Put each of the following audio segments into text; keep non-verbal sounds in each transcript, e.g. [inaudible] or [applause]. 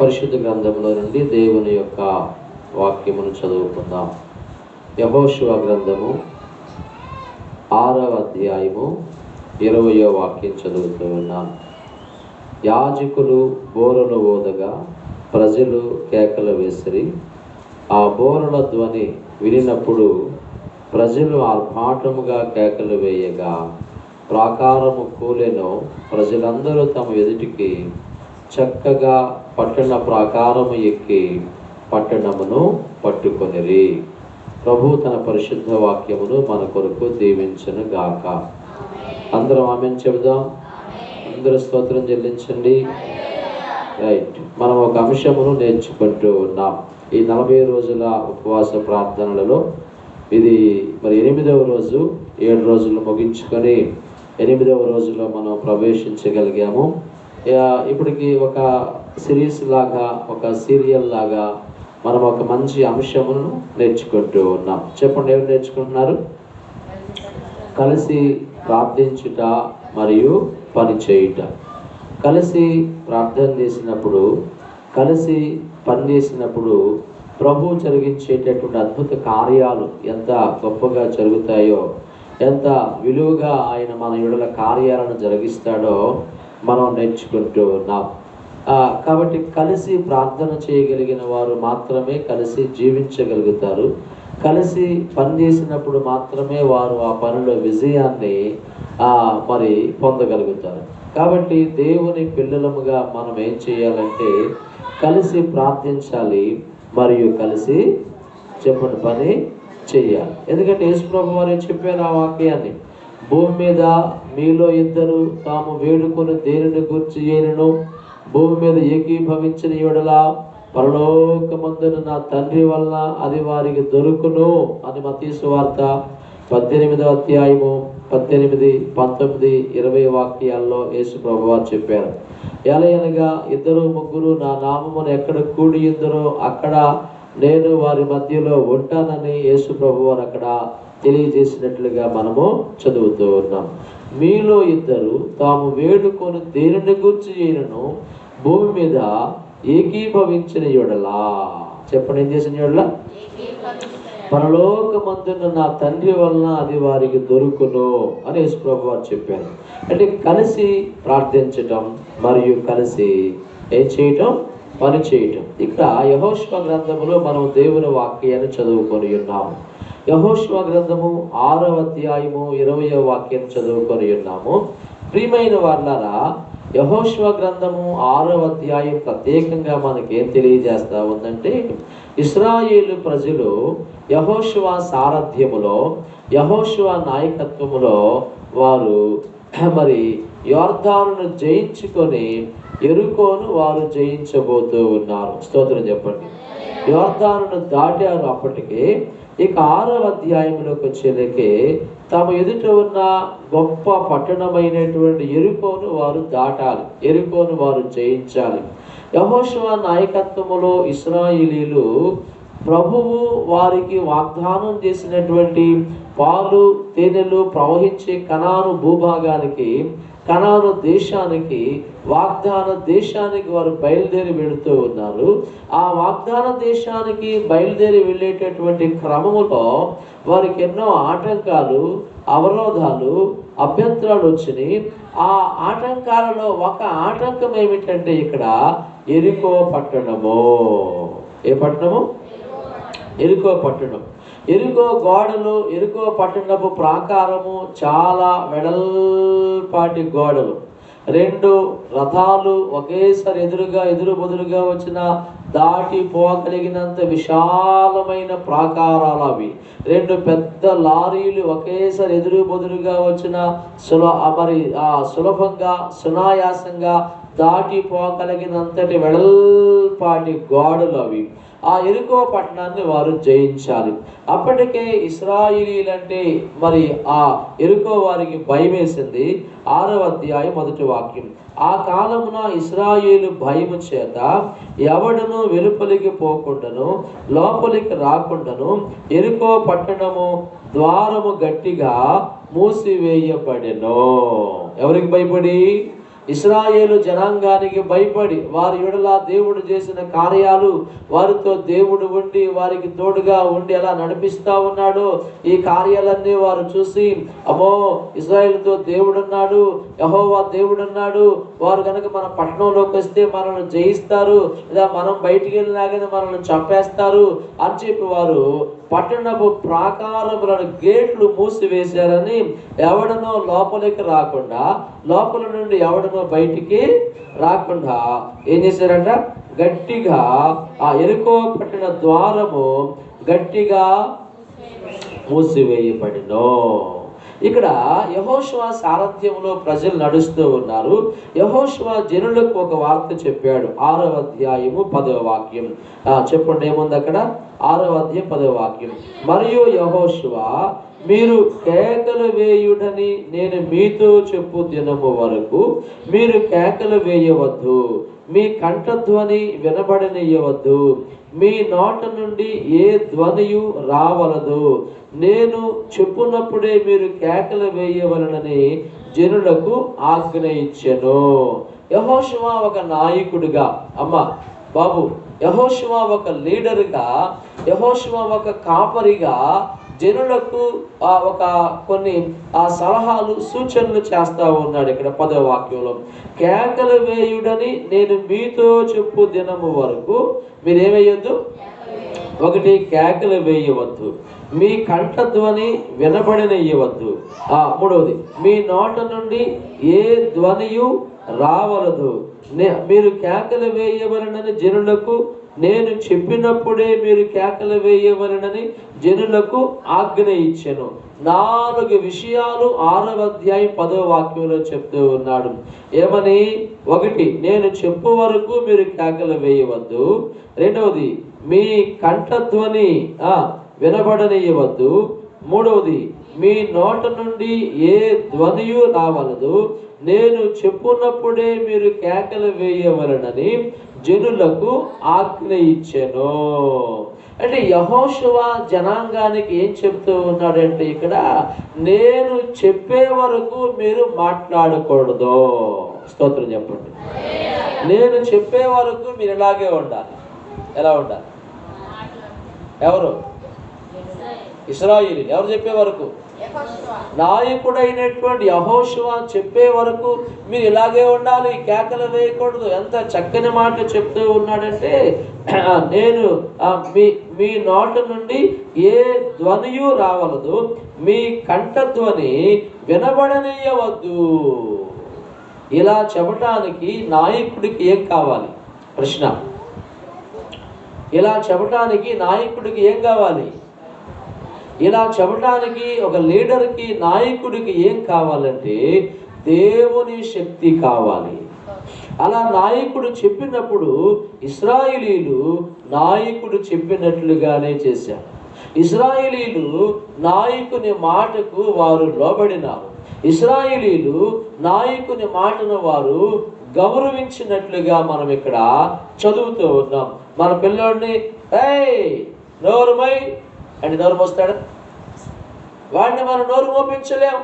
పరిశుద్ధ గ్రంథంలో నుండి దేవుని యొక్క వాక్యమును చదువుకుందాం. యహోశివ గ్రంథము ఆరవ అధ్యాయము ఇరవయో వాక్యం చదువుతూ ఉన్నాను. యాజకులు బోరలు ఓదగా ప్రజలు కేకలు వేసిరి ఆ బోరల ధ్వని వినినప్పుడు ప్రజలు ఆర్భాటముగా కేకలు వేయగా ప్రాకారము కూలెను ప్రజలందరూ తమ ఎదుటికి చక్కగా పట్టణ ప్రాకారము ఎక్కి పట్టణమును పట్టుకొనిరి. ప్రభు తన పరిశుద్ధ వాక్యమును మన కొరకు దీవించను గాక అందరం ఆమె చెబుదాం. అందరూ స్తోత్రం చెల్లించండి. రైట్. మనం ఒక అంశమును నేర్చుకుంటూ ఉన్నాం. ఈ నలభై రోజుల ఉపవాస ప్రార్థనలలో ఇది మరి ఎనిమిదవ రోజు ఏడు రోజులు ముగించుకొని ఎనిమిదవ రోజులో మనం ప్రవేశించగలిగాము. ఇప్పటికి ఒక సిరీస్ లాగా ఒక సీరియల్ లాగా మనం ఒక మంచి అంశమును నేర్చుకుంటూ ఉన్నాం. చెప్పండి ఎవరు నేర్చుకుంటున్నారు? కలిసి ప్రార్థించుట మరియు పని చేయుట. కలిసి ప్రార్థన చేసినప్పుడు కలిసి పని చేసినప్పుడు ప్రభు జరిగించేటటువంటి అద్భుత కార్యాలు ఎంత గొప్పగా జరుగుతాయో ఎంత విలువగా ఆయన మన విడుదల కార్యాలను జరిగిస్తాడో మనం నేర్చుకుంటూ ఉన్నాం. కాబట్టి కలిసి ప్రార్థన చేయగలిగిన వారు మాత్రమే కలిసి జీవించగలుగుతారు. కలిసి పనిచేసినప్పుడు మాత్రమే వారు ఆ పనిలో విజయాన్ని మరి పొందగలుగుతారు. కాబట్టి దేవుని పిల్లలముగా మనం ఏం చేయాలంటే కలిసి ప్రార్థించాలి మరియు కలిసి చెప్పిన పని చేయాలి. ఎందుకంటే యేసుప్రభు వారు చెప్పారు ఆ వాక్యాన్ని? భూమి మీద మీలో ఇద్దరు తాము వేడుకొని దేనిని గుర్చి చేయను భూమి మీద ఏకీభవించిన ఏడలా పరలోకమందున నా తండ్రి వల్ల అది వారికి దొరుకును అని మతీసు వార్త పద్దెనిమిదవ అధ్యాయము పద్దెనిమిది పంతొమ్మిది ఇరవై వాక్యాల్లో యేసు ప్రభువారు చెప్పారు. ఎలయనగా ఇద్దరు ముగ్గురు నా నామమును ఎక్కడ కూడి అక్కడ నేను వారి మధ్యలో ఉంటానని యేసు ప్రభువారు అక్కడ తెలియజేసినట్లుగా మనము చదువుతూ ఉన్నాం. మీలో ఇద్దరు తాము వేడుకొని దేనిని గుర్చి చేయను భూమి మీద ఏకీభవించిన యొడలా చెప్పండి ఏం చేసిన యొడలా పరలోకమందున నా తండ్రి వలన అది వారికి దొరుకును అని యశ్వ్రభు వారు చెప్పారు. అంటే కలిసి ప్రార్థించటం మరియు కలిసి ఏం చేయటం? పని చేయటం. ఇక్కడ యహోష్మ గ్రంథములో మనం దేవుని వాక్యాన్ని చదువుకొని ఉన్నాము. యహోష్మ గ్రంథము ఆరవ అధ్యాయము ఇరవయో వాక్యం చదువుకొని ఉన్నాము. ప్రియమైన వాళ్ళారా యహోష్వ గ్రంథము ఆరవ అధ్యాయం ప్రత్యేకంగా మనకి ఏం తెలియజేస్తా ఉందంటే ఇస్రాయేలు ప్రజలు యహోష్వ సారథ్యములో యహోష్వ నాయకత్వములో వారు [clears throat] మరి యోర్ధానును జయించుకొని ఎరుకోను వారు జయించబోతూ ఉన్నారు. స్తోత్రం చెప్పండి. యోర్ధానును దాటారు అప్పటికే ఇక ఆరవ అధ్యాయంలోకి వచ్చేలకే తమ ఎదుట ఉన్న గొప్ప పట్టణమైనటువంటి ఎరుకోను వారు దాటాలి ఎరుకోను వారు జయించాలి. యహోశివ నాయకత్వములో ఇస్రాయిలీలు ప్రభువు వారికి వాగ్దానం చేసినటువంటి పాలు తేనెలు ప్రవహించే కణాను భూభాగానికి కణాను దేశానికి వాగ్దాన దేశానికి వారు బయలుదేరి వెళుతూ ఉన్నారు. ఆ వాగ్దాన దేశానికి బయలుదేరి వెళ్ళేటటువంటి క్రమంలో వారికి ఎన్నో ఆటంకాలు అవరోధాలు అభ్యంతరాలు వచ్చినాయి. ఆ ఆటంకాలలో ఒక ఆటంకం ఏమిటంటే ఇక్కడ ఎరుకో పట్టణము. ఏ పట్టణము? ఎరుకో పట్టణం. ఎరుకో గోడలు ఎరుకో పట్టణపు ప్రాకారము చాలా వెడల్పాటి గోడలు. రెండు రథాలు ఒకేసారి ఎదురుగా ఎదురు బదులుగా వచ్చిన దాటి పోగలిగినంత విశాలమైన ప్రాకారాలు అవి. రెండు పెద్ద లారీలు ఒకేసారి ఎదురు బదురుగా వచ్చిన సుల మరి ఆ సులభంగా సునాయాసంగా దాటిపోగలిగినంతటి వెడల్పాటి గోడలు అవి. ఆ ఎరుకో పట్టణాన్ని వారు జయించాలి. అప్పటికే ఇస్రాయిలీలంటే మరి ఆ ఎరుకో వారికి భయమేసింది. ఆరవ అధ్యాయం మొదటి వాక్యం. ఆ కాలమున ఇస్రాయేలు భయము చేత ఎవడను వెలుపలికి పోకుండాను లోపలికి రాకుండాను ఎరుకో పట్టణము ద్వారము గట్టిగా మూసివేయబడెను. ఎవరికి భయపడి? ఇస్రాయేలు జనాంగానికి భయపడి వారి ఎడలా దేవుడు చేసిన కార్యాలు వారితో దేవుడు ఉండి వారికి తోడుగా ఉండి ఎలా నడిపిస్తా ఉన్నాడో ఈ కార్యాలన్నీ వారు చూసి అమ్మో ఇస్రాయేల్తో దేవుడున్నాడు యహోవా దేవుడున్నాడు వారు కనుక మన పట్టణంలోకి వస్తే మనల్ని జయిస్తారు లేదా మనం బయటికి వెళ్ళినాగానే మనల్ని చంపేస్తారు అని చెప్పి వారు పట్టణపు ప్రాకారములను గేట్లు మూసివేశారని ఎవడనో లోపలికి రాకుండా లోపల నుండి ఎవడనో బయటికి రాకుండా ఏం చేశారంట? గట్టిగా ఆ ఎరుకో పట్టిన ద్వారము గట్టిగా మూసివేయబడినో. ఇక్కడ యహోశివ సారథ్యంలో ప్రజలు నడుస్తూ ఉన్నారు. యహోశివ జనులకు ఒక వార్త చెప్పాడు. ఆరవ అధ్యాయము పదవ వాక్యం. చెప్పండి ఏముంది అక్కడ? ఆరవ అధ్యాయం పదవ వాక్యం. మరియు యహోశివ మీరు కేకలు వేయుడని నేను మీతో చెప్పు దినము వరకు మీరు కేకలు వేయవద్దు. మీ కంఠధ్వని వినబడనియవద్దు మీ నోట నుండి ఏ ధ్వనియు రావలదు. నేను చెప్పున్నప్పుడే మీరు కేకలు వేయవలనని జనులకు ఆజ్ఞ ఇచ్చెను. ఒక నాయకుడిగా. అమ్మ బాబు యహోశివా ఒక లీడర్గా. యహోశివా ఒక కాపరిగా. జనులకు ఆ ఒక కొన్ని ఆ సలహాలు సూచనలు చేస్తా ఉన్నాడు ఇక్కడ పదో వాక్యంలో. కేకలు వేయుడని నేను మీతో చెప్పు దినము వరకు మీరేమయ్యొద్దు ఒకటి కేకలు వేయవద్దు. మీ కంఠధ్వని వినబడినయ్యవద్దు. ఆ మూడవది మీ నోట నుండి ఏ ధ్వనియు రావలదు. నే- మీరు కేకలు వేయవలనని జనులకు నేను చెప్పినప్పుడే మీరు కేకలు వేయవలనని జనులకు ఆజ్ఞ ఇచ్చెను. నాలుగు విషయాలు ఆరవ అధ్యాయం పదవ వాక్యంలో చెప్తూ ఉన్నాడు. ఏమని? ఒకటి నేను చెప్పు వరకు మీరు కేకలు వేయవద్దు. రెండవది మీ కంఠధ్వని ఆ వినబడనియవద్దు. మూడవది మీ నోట నుండి ఏ ధ్వనియు రావలదు. నేను చెప్పున్నప్పుడే మీరు కేకలు వేయవలనని జనులకు ఆజ్ఞ ఇచ్చెను. అంటే యహోశివ జనాంగానికి ఏం చెప్తూ ఉన్నాడంటే ఇక్కడ నేను చెప్పే వరకు మీరు మాట్లాడకూడదు. స్తోత్రం చెప్పండి. నేను చెప్పే వరకు మీరు ఇలాగే ఉండాలి. ఎలా ఉండాలి? ఎవరు? ఇస్రాయిల్ ఎవరు చెప్పే వరకు? నాయకుడైనటువంటి యహోశివ చెప్పే వరకు మీరు ఇలాగే ఉండాలి కేకలు వేయకూడదు. ఎంత చక్కని మాట చెప్తూ ఉన్నాడంటే నేను మీ మీ నోట నుండి ఏ ధ్వనియు రావలదు. మీ కంఠ ధ్వని వినబడనీయవద్దు. ఇలా చెప్పటానికి నాయకుడికి ఏం కావాలి? ప్రశ్న. ఇలా చెప్పటానికి నాయకుడికి ఏం కావాలి? ఇలా చెప్పడానికి ఒక లీడర్కి నాయకుడికి ఏం కావాలంటే దేవుని శక్తి కావాలి. అలా నాయకుడు చెప్పినప్పుడు ఇస్రాయిలీలు నాయకుడు చెప్పినట్లుగానే చేశారు. ఇస్రాయిలీలు నాయకుని మాటకు వారు లోబడినారు. ఇస్రాయిలీలు నాయకుని మాటను వారు గౌరవించినట్లుగా మనం ఇక్కడ చదువుతూ ఉన్నాం. మన పిల్లోడిని ఏయ్ నోరుమై అంటే నోరు మోస్తాడు వాడిని మనం నోరు మోపించలేం.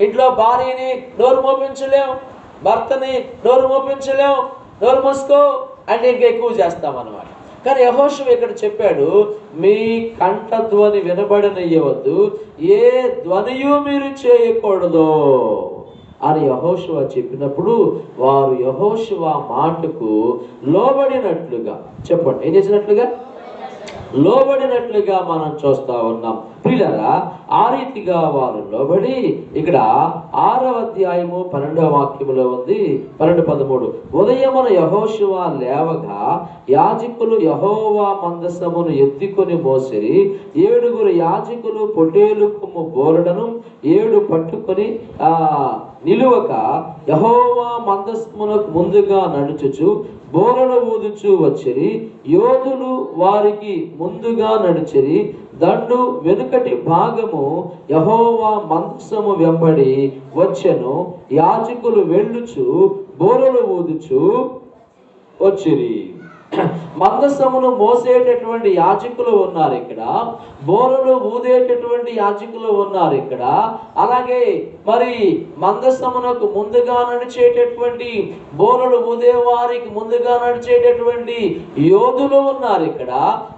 ఇంట్లో భార్యని నోరు మోపించలేం. భర్తని నోరు మోపించలేం. నోరు మోసుకో అంటే ఇంకా ఎక్కువ చేస్తాం అన్నమాట. కానీ యహోషం ఇక్కడ చెప్పాడు మీ కంఠధ్వని వినబడనియ్యవద్దు. ఏ ధ్వనియు మీరు చేయకూడదు. అని యహోశివ చెప్పినప్పుడు వారు యహోశివ మాటకు లోబడినట్లుగా చెప్పండి ఏం చేసినట్లుగా? లోబడినట్లుగా మనం చూస్తా ఉన్నాం. పిల్లరా ఆ రీతిగా వారు లోబడి ఇక్కడ ఆరవ అధ్యాయము పన్నెండవ వాక్యములో ఉంది. పన్నెండు పదమూడు. ఉదయమున యహోశివ లేవగా యాజకులు యహోవా మందసమును ఎత్తుకొని మోసిరి ఏడుగురు యాజకులు పొటేలు కొమ్ము బోరడను ఏడు పట్టుకొని ఆ నిలువక యహోవా మందస్మునకు ముందుగా నడుచుచు బోరలు ఊదుచు వచ్చిరి యోధులు వారికి ముందుగా నడిచిరి దండు వెనుకటి భాగము యహోవా మందసము వెంబడి వచ్చెను యాచకులు వెళ్ళుచు బోరలు ఊదుచు వచ్చిరి. [clears throat] మందసమును మోసేటటువంటి యాజకులు ఉన్నారు ఇక్కడ. బోరలు ఊదేటటువంటి యాజకులు ఉన్నారు ఇక్కడ. అలాగే మరి మందసమునకు ముందుగా నడిచేటటువంటి బోరలు ఊదేవారికి ముందుగా నడిచేటటువంటి యోధులు ఉన్నారు ఇక్కడ.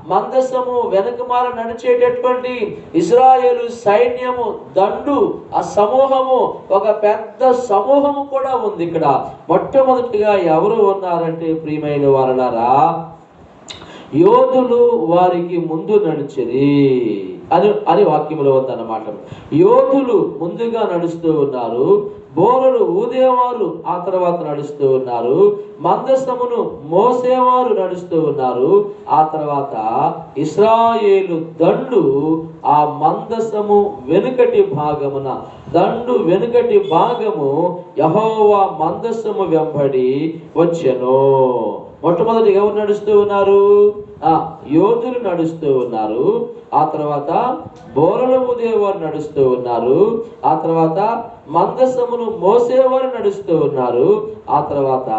మందసము వెనుకమాల నడిచేటటువంటి ఇజ్రాయేలు సైన్యము దండు ఆ సమూహము ఒక పెద్ద సమూహము కూడా ఉంది ఇక్కడ. మొట్టమొదటిగా ఎవరు ఉన్నారంటే ప్రియమైన వారలారా? యోధులు వారికి ముందు నడిచిరి అని అని వాక్యంలో ఉందన్నమాట. యోధులు ముందుగా నడుస్తూ ఉన్నారు బోరలు ఊదేవారు ఆ తర్వాత నడుస్తూ ఉన్నారు మందస్తమును మోసేవారు నడుస్తూ ఉన్నారు ఆ తర్వాత ఇస్రాయేలు దండు ఆ మందసము వెనుకటి భాగమున దండు వెనుకటి భాగము యహోవా మందసము వెంబడి వచ్చెను. మొట్టమొదటి ఎవరు నడుస్తూ ఉన్నారు? ఆ యోధులు నడుస్తూ ఉన్నారు. ఆ తర్వాత బోరలు ఊదేవారు నడుస్తూ ఉన్నారు. ఆ తర్వాత మందసమును మోసేవారు నడుస్తూ ఉన్నారు. ఆ తర్వాత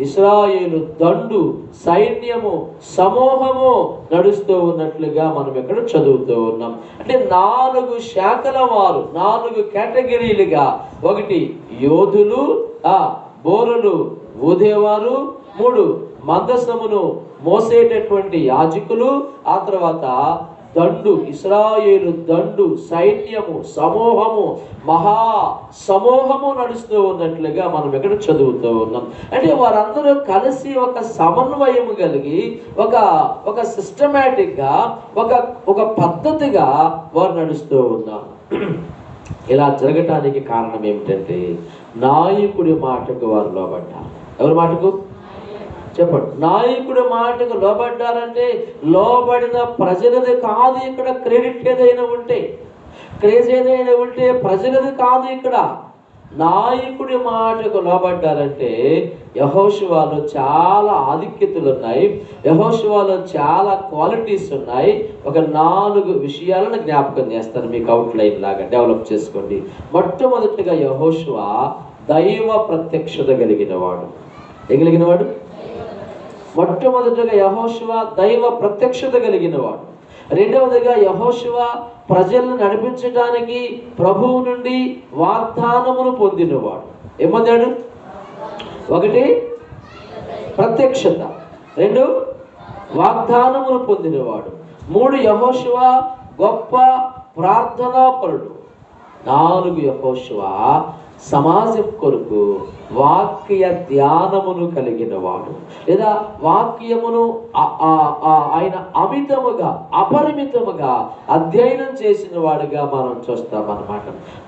ఇస్రాయేలు దండు సైన్యము సమూహము నడుస్తూ ఉన్నట్లుగా మనం ఇక్కడ చదువుతూ ఉన్నాం. అంటే నాలుగు శాఖల వారు నాలుగు కేటగిరీలుగా. ఒకటి యోధులు ఆ బోరలు ఊదేవారు మూడు మందసమును మోసేటటువంటి యాజకులు ఆ తర్వాత దండు ఇస్రాయేలు దండు సైన్యము సమూహము మహా సమూహము నడుస్తూ ఉన్నట్లుగా మనం ఇక్కడ చదువుతూ ఉన్నాం. అంటే వారందరూ కలిసి ఒక సమన్వయం కలిగి ఒక ఒక సిస్టమేటిక్గా ఒక ఒక పద్ధతిగా వారు నడుస్తూ ఉన్నారు. ఇలా జరగటానికి కారణం ఏమిటంటే నాయకుడి మాటకు వారు లోబడ్డారు. ఎవరి మాటకు? చెప్పండి. నాయకుడి మాటకు లోబడ్డారంటే లోబడిన ప్రజలది కాదు ఇక్కడ క్రెడిట్ ఏదైనా ఉంటే. క్రేజ్ ఏదైనా ఉంటే ప్రజలది కాదు ఇక్కడ. నాయకుడి మాటకు లోబడ్డారంటే యహోశివాలో చాలా ఆధిక్యతలు ఉన్నాయి యహోశివాలో చాలా క్వాలిటీస్ ఉన్నాయి. ఒక నాలుగు విషయాలను జ్ఞాపకం చేస్తాను. మీకు అవుట్లైన్ లాగా డెవలప్ చేసుకోండి. మొట్టమొదటిగా యహోశివా దైవ ప్రత్యక్షత కలిగినవాడు. ఏం కలిగినవాడు? మొట్టమొదటిగా యహోశివ దైవ ప్రత్యక్షత కలిగిన వాడు రెండవదిగా యహోశివ ప్రజలను నడిపించడానికి ప్రభువు నుండి వాగ్దానమును పొందినవాడు. ఏమన్నాడు ఒకటి ప్రత్యక్షత. రెండు వాగ్దానమును పొందినవాడు. మూడు యహోశివ గొప్ప ప్రార్థనాపరుడు. నాలుగు యహోశివ సమాజం కొరకు వాక్య ధ్యానమును కలిగిన వాడు. లేదా వాక్యమును ఆ- ఆ- ఆయన అమితముగా అపరిమితముగా అధ్యయనం చేసిన వాడుగా మనం చూస్తాం అన్నమాట.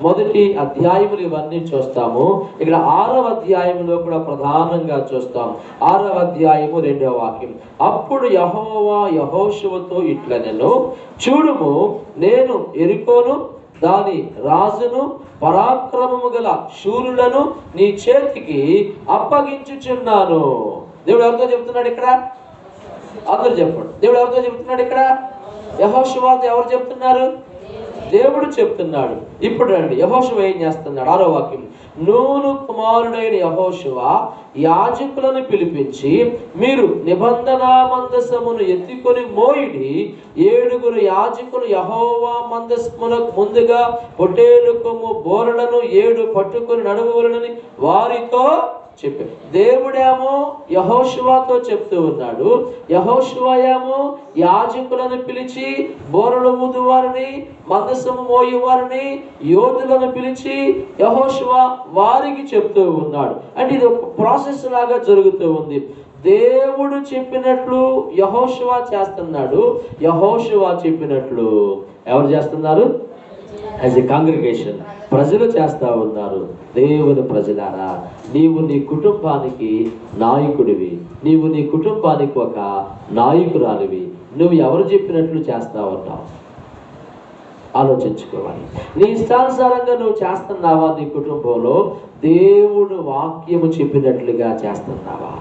మొదటి అధ్యాయములు ఇవన్నీ చూస్తాము. ఇక్కడ ఆరవ అధ్యాయంలో కూడా ప్రధానంగా చూస్తాం. ఆరవ అధ్యాయము రెండవ వాక్యం. అప్పుడు యహోవా యహోశువతో ఇట్ల నేను చూడుము నేను ఎరుకోను దాని రాజును పరాక్రమము గల శూరులను నీ చేతికి అప్పగించుచున్నాను. దేవుడు ఎవరితో చెప్తున్నాడు ఇక్కడ? అందరు చెప్పండి. దేవుడు ఎవరితో చెప్తున్నాడు ఇక్కడ? యహోశివాత ఎవరు చెప్తున్నారు దేవుడు చెప్తున్నాడు. ఇప్పుడు రండి. యహోశివ ఏం చేస్తున్నాడు? ఆరో వాక్యం నూను కుమారుడైన యహోశివ యాజకులను పిలిపించి మీరు నిబంధన మందసమును ఎత్తుకొని మోయిడి ఏడుగురు యాజకులు యహోవా మందసమునకు ముందుగా పొటేలు కొమ్ము బోరలను ఏడు పట్టుకొని నడవలనని వారితో చెప్పారు. దేవుడేమో యహోశివాతో చెప్తూ ఉన్నాడు. యహోశివయేమో ఏమో యాజకులను పిలిచి బోరలు ఊదు వారిని మందసము మోయి వారిని యోధులను పిలిచి యహోశివ వారికి చెప్తూ ఉన్నాడు. అంటే ఇది ఒక ప్రాసెస్ లాగా జరుగుతూ ఉంది. దేవుడు చెప్పినట్లు యహోశివ చేస్తున్నాడు. యహోశివ చెప్పినట్లు ఎవరు చేస్తున్నారు? యాజ్ ఎ కాంగ్రిగేషన్ ప్రజలు చేస్తూ ఉన్నారు. దేవుని ప్రజలారా నీవు నీ కుటుంబానికి నాయకుడివి. నీవు నీ కుటుంబానికి ఒక నాయకురాలివి. నువ్వు ఎవరు చెప్పినట్లు చేస్తా ఉన్నావు? ఆలోచించుకోవాలి. నీ ఇష్టానుసారంగా నువ్వు చేస్తున్నావా నీ కుటుంబంలో? దేవుడు వాక్యము చెప్పినట్లుగా చేస్తున్నావా?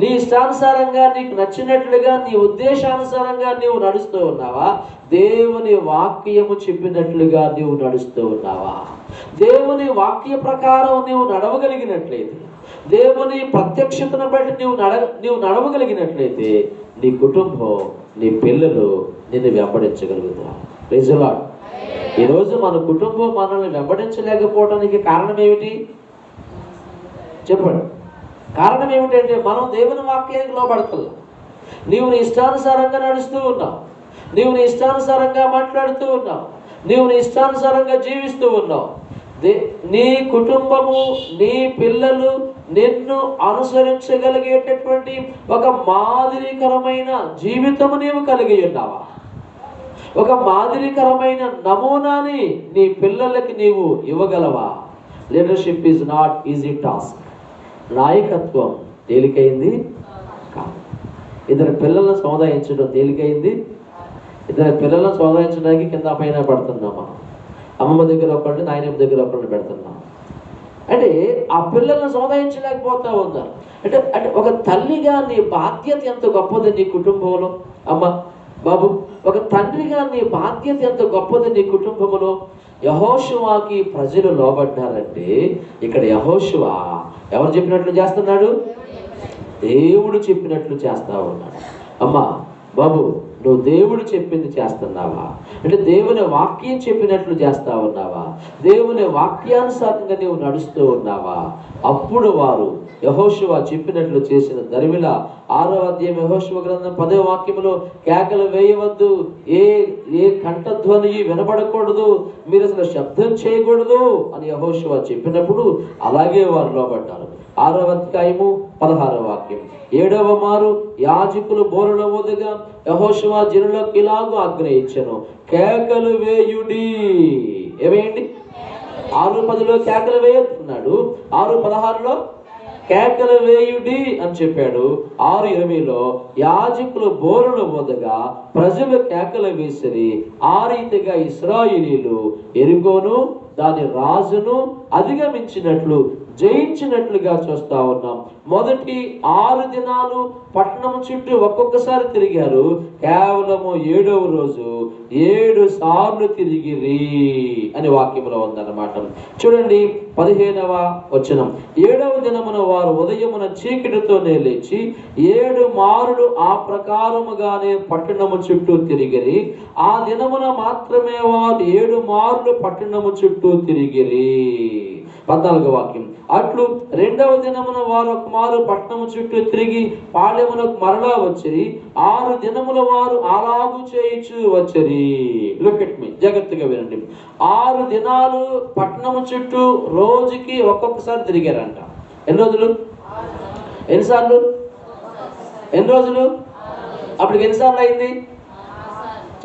నీ ఇష్టానుసారంగా నీకు నచ్చినట్లుగా నీ ఉద్దేశానుసారంగా నీవు నడుస్తూ ఉన్నావా? దేవుని వాక్యము చెప్పినట్లుగా నీవు నడుస్తూ ఉన్నావా? దేవుని వాక్య ప్రకారం నీవు నడవగలిగినట్లయితే దేవుని ప్రత్యక్షతను బట్టి నీవు నడ నీవు నడవగలిగినట్లయితే నీ కుటుంబం నీ పిల్లలు నిన్ను వెంబడించగలుగుతారు. రిజలా ఈరోజు మన కుటుంబం మనల్ని వెంబడించలేకపోవడానికి కారణం ఏమిటి? చెప్పండి. కారణం ఏమిటంటే మనం దేవుని వాక్యానికి లోబడతల్లా. నీవు నీ ఇష్టానుసారంగా నడుస్తూ ఉన్నావు. నీవు నీ ఇష్టానుసారంగా మాట్లాడుతూ ఉన్నావు. నీవు నీ ఇష్టానుసారంగా జీవిస్తూ ఉన్నావు. దే నీ కుటుంబము నీ పిల్లలు నిన్ను అనుసరించగలిగేటటువంటి ఒక మాదిరికరమైన జీవితము నీవు కలిగి ఉన్నావా? ఒక మాదిరికరమైన నమూనాని నీ పిల్లలకి నీవు ఇవ్వగలవా? Leadership is not easy task నాయకత్వం తేలికైంది? కాదు. ఇద్దరు పిల్లలను సముదాయించడం తేలికైంది? ఇద్దరు పిల్లలను సముదాయించడానికి కింద పైన పడుతున్నాం మనం. అమ్మమ్మ దగ్గర ఒకళ్ళు నాయనమ్మ దగ్గర ఒకరిని పెడుతున్నాం. అంటే ఆ పిల్లల్ని సముదాయించలేకపోతా ఉన్నారు. అంటే అంటే ఒక తల్లిగా నీ బాధ్యత ఎంత గొప్పది నీ కుటుంబంలో? అమ్మ బాబు ఒక తండ్రిగా నీ బాధ్యత ఎంత గొప్పది నీ కుటుంబంలో? యహోషువాకి ప్రజలు లోబడ్డారంటే ఇక్కడ యహోషువా ఎవరు చెప్పినట్లు చేస్తున్నాడు? దేవుడు చెప్పినట్లు చేస్తా ఉన్నాడు. అమ్మా బాబు నువ్వు దేవుడు చెప్పింది చేస్తున్నావా? అంటే దేవుని వాక్యం చెప్పినట్లు చేస్తా ఉన్నావా? దేవుని వాక్యానుసారంగా నువ్వు నడుస్తూ ఉన్నావా? అప్పుడు వారు యహోశివ చెప్పినట్లు చేసిన దరిమిల ఆరో అధ్యాయం యహోశివ గ్రంథం పదే వాక్యములో కేకలు వేయవద్దు ఏ ఏ కంఠధ్వని వినబడకూడదు మీరు అసలు శబ్దం చేయకూడదు అని యహోశివ చెప్పినప్పుడు అలాగే వారు లోబడ్డారు. ఆరవ అధ్యాయము పదహారవ వాక్యం. ఏడవ మారు యాజకులు బోరల ఊదగా యహోశివ జనులకు ఇలాగూ ఆగ్రహించను కేకలు వేయుడి. ఏమేయండి? ఆరు పదిలో కేకలు వేయతున్నాడు ఆరు పదహారులో కేకలు వేయుడి అని చెప్పాడు. ఆరు ఇరవైలో యాజకులు బోరలు మొదగా ప్రజలు కేకలు వేసిరి. ఆ రీతిగా ఇస్రాయిలీలు ఎరుగోను దాని రాజును అధిగమించినట్లు జయించినట్లుగా చూస్తా ఉన్నాం. మొదటి ఆరు దినాలు పట్టణం చుట్టూ ఒక్కొక్కసారి తిరిగారు. కేవలము ఏడవ రోజు ఏడు సార్లు తిరిగిరి అని వాక్యంలో ఉందన్నమాట. చూడండి పదిహేనవ వచనం. ఏడవ దినమున వారు ఉదయమున చీకటితోనే లేచి ఏడు మారులు ఆ ప్రకారముగానే పట్టణము చుట్టూ తిరిగిరి. ఆ దినమున మాత్రమే వారు ఏడు మార్లు పట్టణము చుట్టూ తిరిగిరి. పద్నాలుగో వాక్యం. అట్లు రెండవ దినమున వారు ఒక మారు పట్టణము చుట్టూ తిరిగి పాళ్యమునకు మరలా వచ్చిరి. ఆరు దినముల వారు అలాగు చేయించు వచ్చిరి. లుక్ మీ జాగ్రత్తగా వినండి. ఆరు దినాలు పట్టణము చుట్టూ రోజుకి ఒక్కొక్కసారి తిరిగారంట. ఎన్ని రోజులు? ఎన్నిసార్లు? ఎన్ని రోజులు? అప్పటికి ఎన్నిసార్లు అయింది?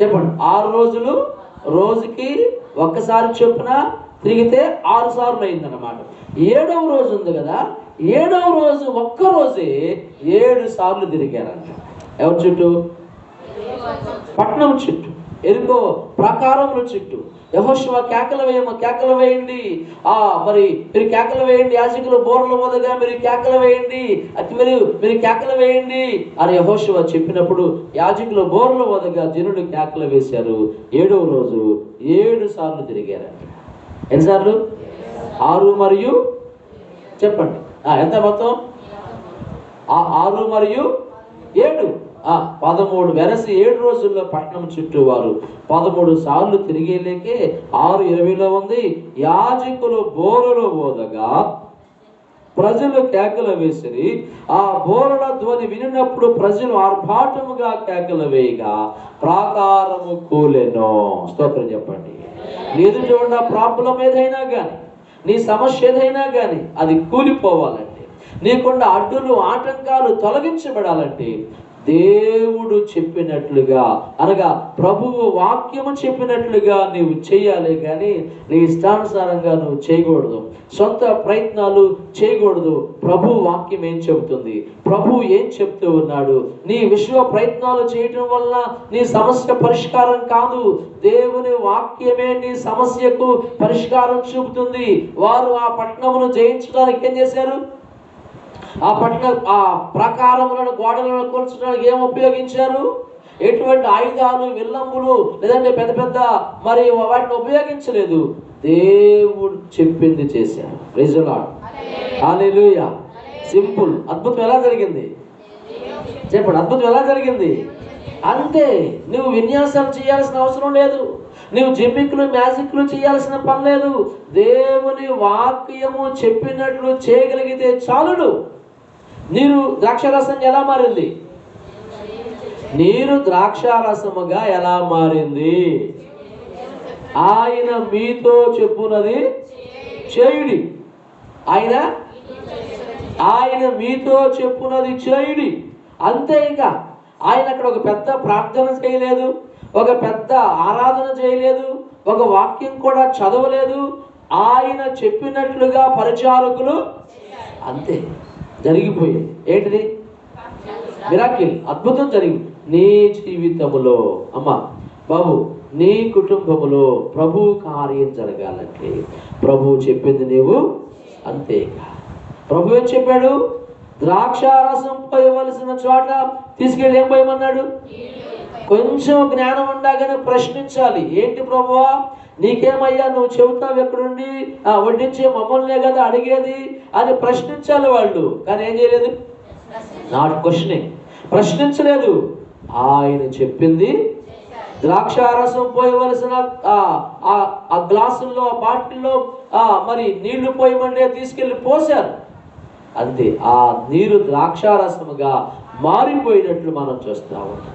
చెప్పండి. ఆరు రోజులు రోజుకి ఒక్కసారి చొప్పున తిరిగితే ఆరు సార్లు అయిందన్నమాట. ఏడవ రోజు ఉంది కదా ఏడవ రోజు ఒక్క రోజే ఏడు సార్లు తిరిగారంట. ఎవరి చుట్టూ? పట్నం చుట్టూ. ఎరుకో ప్రాకారముల చుట్టూ. యహోశివ కేకలు వేయమ కేకలు వేయండి. ఆ మరి మీరు కేకలు వేయండి యాజకులు బోర్ల మొదగా మీరు కేకలు వేయండి. అది మీరు మీరు కేకలు వేయండి. అని యహోశివ చెప్పినప్పుడు యాజకులు బోర్ల మొదగా జనుడు కేకలు వేశారు. ఏడవ రోజు ఏడు సార్లు తిరిగారంట. ఎన్నిసార్లు? ఆరు మరియు చెప్పండి. ఎంత మొత్తం? ఆ- ఆరు మరియు ఏడు. ఆ పదమూడు వెరసి ఏడు రోజుల్లో పట్టణం చుట్టూ వారు పదమూడు సార్లు తిరిగేలేకే ఆరు ఇరవైలో ఉంది. యాజకులు బోరులు ఓదగా ప్రజలు కేకలు వేసిరి. ఆ బోరల ధ్వని వినినప్పుడు ప్రజలు ఆర్భాటముగా కేకలు వేయగా ప్రాకారము కూలెను. స్తోత్రం చెప్పండి. ఎదుటి ఉన్న ప్రాబ్లం ఏదైనా కానీ నీ సమస్య ఏదైనా కానీ అది కూలిపోవాలంటే నీకున్న అడ్డులు ఆటంకాలు తొలగించబడాలంటే దేవుడు చెప్పినట్లుగా అనగా ప్రభువు వాక్యము చెప్పినట్లుగా నీవు చేయాలి కానీ నీ ఇష్టానుసారంగా నువ్వు చేయకూడదు. సొంత ప్రయత్నాలు చేయకూడదు. ప్రభు వాక్యం ఏం చెబుతుంది? ప్రభు ఏం చెప్తూ ఉన్నాడు? నీ విశ్వ ప్రయత్నాలు చేయటం వల్ల నీ సమస్య పరిష్కారం కాదు. దేవుని వాక్యమే నీ సమస్యకు పరిష్కారం చూపుతుంది. వారు ఆ పట్టణమును జయించడానికి ఏం చేశారు? ఆ పట్టణ ఆ ప్రకారములను గోడలను కూల్చడానికి ఏం ఉపయోగించారు? ఎటువంటి ఆయుధాలు విల్లంబులు లేదంటే పెద్ద పెద్ద మరి వాటిని ఉపయోగించలేదు. దేవుడు చెప్పింది చేశారు రిజలాడ్ హాలెలూయా సింపుల్ అద్భుతం ఎలా జరిగింది? చెప్పండి అద్భుతం ఎలా జరిగింది? అంతే. నువ్వు విన్యాసాలు చేయాల్సిన అవసరం లేదు. నువ్వు జిమ్మిక్లు మ్యాజిక్లు చేయాల్సిన పని లేదు. దేవుని వాక్యము చెప్పినట్లు చేయగలిగితే చాలుడు నీరు ద్రాక్షారసం ఎలా మారింది? నీరు ద్రాక్షారసముగా ఎలా మారింది? ఆయన మీతో చెప్పున్నది చేయుడి. ఆయన? ఆయన మీతో చెప్పున్నది చేయుడి. అంతే ఇక. ఆయన అక్కడ ఒక పెద్ద ప్రార్థన చేయలేదు ఒక పెద్ద ఆరాధన చేయలేదు ఒక వాక్యం కూడా చదవలేదు. ఆయన చెప్పినట్లుగా పరిచారకులు అంతే. జరిగిపోయాయి ఏంటిది? మిరాకిల్ అద్భుతం జరిగింది నీ జీవితములో అమ్మా బాబు నీ కుటుంబములో ప్రభు కార్యం జరగాలంటే ప్రభు చెప్పింది నీవు అంతే ప్రభు ఏం చెప్పాడు? ద్రాక్షారసం పోయవలసిన చోట తీసుకెళ్ళి ఏం పోయమన్నాడు? కొంచెం జ్ఞానం ఉండగానే ప్రశ్నించాలి. ఏంటి ప్రభువా నీకేమయ్యా? నువ్వు చెబుతావు ఎక్కడుండి? ఆ, వడ్డించే మమ్మల్నే కదా అడిగేది అని ప్రశ్నించాలి వాళ్ళు. కానీ ఏం చేయలేదు? నాట్ క్వశ్చనింగ్ ప్రశ్నించలేదు. ఆయన చెప్పింది ద్రాక్షారసం పోయవలసిన ఆ, ఆ, గ్లాసుల్లో ఆ బాటిల్లో ఆ, మరి నీళ్ళు పోయమంటే తీసుకెళ్ళి పోశారు. అంతే. ఆ నీరు ద్రాక్షారసముగా మారిపోయినట్లు మనం చూస్తా ఉంటాం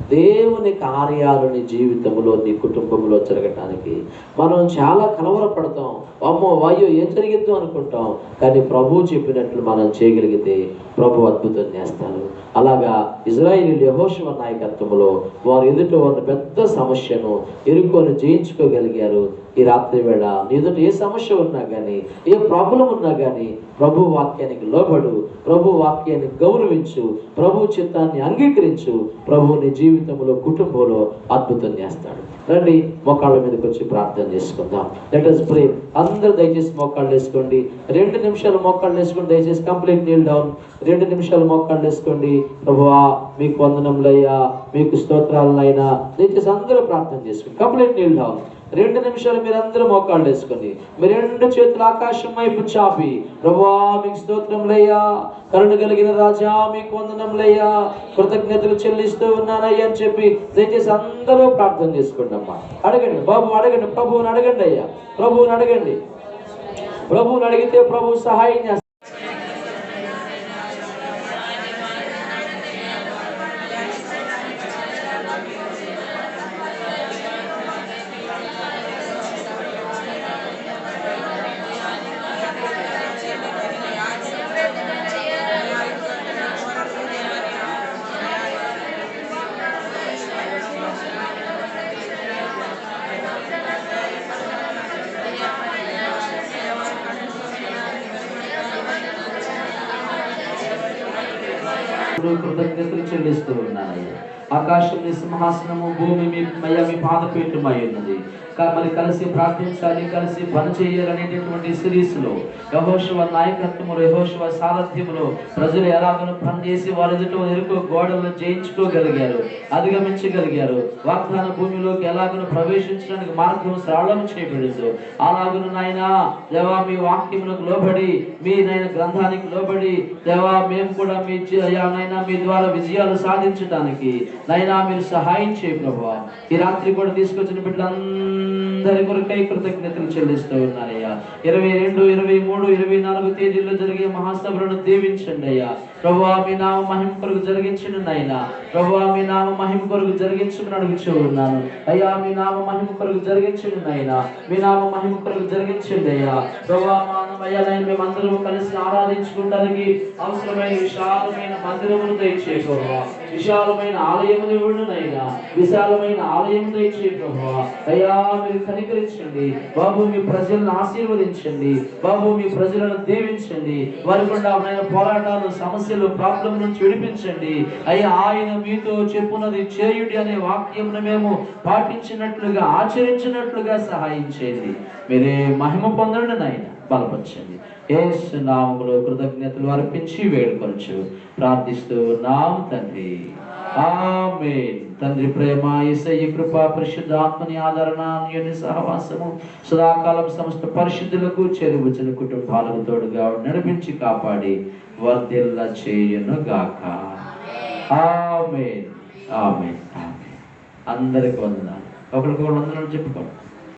దేవుని కార్యాలు నీ జీవితంలో నీ కుటుంబంలో జరగటానికి మనం చాలా కలవరపడతాం. అమ్మో వాయో ఏం జరిగిద్దు అనుకుంటాం. కానీ ప్రభు చెప్పినట్లు మనం చేయగలిగితే ప్రభు అద్భుతం చేస్తాడు. అలాగా ఇజ్రాయిల్ యహోశివ నాయకత్వంలో వారు ఎదుట ఉన్న పెద్ద సమస్యను ఎరుకొని జయించుకోగలిగారు. ఈ రాత్రి వేళ నీ ఎదుట ఏ సమస్య ఉన్నా కానీ ఏ ప్రాబ్లం ఉన్నా కానీ ప్రభు వాక్యానికి లోబడు ప్రభు వాక్యాన్ని గౌరవించు ప్రభు చిత్తాన్ని అంగీకరించు ప్రభు నీ జీవితంలో కుటుంబంలో అద్భుతం చేస్తాడు. రండి మోకాళ్ళ మీదకి వచ్చి ప్రార్థన చేసుకుందాం. లెట్ అస్ ప్రే అందరూ దయచేసి మోకాళ్ళు వేసుకోండి. రెండు నిమిషాలు మోకాళ్ళు వేసుకోండి. దయచేసి కంప్లీట్ నీల్ డౌన్. రెండు నిమిషాలు మోకాళ్ళు వేసుకోండి. ప్రభువా మీకు వందనంలయ్యా మీకు స్తోత్రాలనైనా. దయచేసి అందరూ ప్రార్థన చేసుకోండి కంప్లీట్ నీల్ డౌన్. రెండు నిమిషాలు మీరందరూ మోకాళ్ళు వేసుకొని మీ రెండు చేతులు ఆకాశం వైపు చాపి. ప్రభా మీకు స్తోత్రంలయ్యా కరుణ కలిగిన రాజా మీకు వందనంలయ్యా కృతజ్ఞతలు చెల్లిస్తూ ఉన్నానయ్యా అని చెప్పి దయచేసి అందరూ ప్రార్థన చేసుకోండి అమ్మా. అడగండి బాబు అడగండి ప్రభువుని అడగండి అయ్యా. ప్రభువుని అడగండి. ప్రభువుని అడిగితే ప్రభు సహాయం చేస్తారు ఇప్పుడు కృతజ్ఞతలు చెల్లిస్తూ ఉన్నానయ్యా ఆకాశం నీ సింహాసనము భూమి మీ అయ్యా మరి కలిసి ప్రార్థించాలి కలిసి పని చేయాలనేటటువంటి సిరీస్ యహోశివ నాయకత్వము యహోశివ సారథ్యములో ప్రజలు ఎలాగను పనిచేసి వారి ఎదుట ఎరుకు గోడలను జయించుకోగలిగారు అధిగమించగలిగారు. వాగ్దాన భూమిలోకి ఎలాగను ప్రవేశించడానికి మార్గం సరళం చేయబడిందో అలాగను నాయన దేవా మీ వాక్యములకు లోబడి మీ నాయన గ్రంథానికి లోబడి దేవా మేము కూడా మీ నైనా మీ ద్వారా విజయాలు సాధించడానికి నైనా మీరు సహాయం చేయ ప్రభా ఈ రాత్రి కూడా తీసుకొచ్చిన బిడ్డలందరి కొరకై కృతజ్ఞతలు చెల్లిస్తూ ఇరవై రెండు ఇరవై మూడు ఇరవై నాలుగు తేదీల్లో జరిగే మహాసభలను దీవించండి అయ్యా. ప్రభు మీ నామ మహిమ కొరకు జరిగించండి నాయన. ప్రభు మీ నామ మహిమ కొరకు జరిగించమని అడుగుచూ ఉన్నాను. అయ్యా మీ నామ మహిమ కొరకు జరిగించండి నాయన. మీ నామ మహిమ కొరకు జరిగించండి అయ్యా. ప్రభు అయ్యా నాయన కలిసి ఆరాధించుకోవడానికి అవసరమైన విశాలమైన మందిరమును దయచే ప్రభు విశాలమైన ఆలయమును ఇవ్వండినైనా విశాలమైన ఆలయం దయచే ప్రభు అయ్యా మీరు కనికరించండి. బాబు మీ ప్రజలను ఆశీర్వదించండి. బాబు మీ ప్రజలను దీవించండి. వారి ఆయన పోరాటాలు సమస్యలు ప్రాబ్లం నుంచి విడిపించండి. అయ్యా ఆయన మీతో చెప్పున్నది చేయుడి అనే వాక్యమును మేము పాటించినట్లుగా ఆచరించినట్లుగా సహాయం చేయండి. మీరే మహిమ పొందండి నాయన బలపరచండి. ఏ నామములో కృతజ్ఞతలు అర్పించి వేడుకొనచ్చు ప్రార్థిస్తూ నామ తండ్రి. ఆమేన్. తండ్రి ప్రేమ యేసయ్య కృప పరిశుద్ధాత్మని ఆదరణ అన్యోన్య సహవాసము సదాకాలం సమస్త పరిశుద్ధులకు చెరువుచిన కుటుంబాలకు తోడుగా నడిపించి కాపాడి వర్ధిల్ల చేయను గాక ఆమెన్. ఆమెన్. ఆమెన్. అందరికి వందనాలు. ఒకరికి వందనాలు చెప్పుకోండి.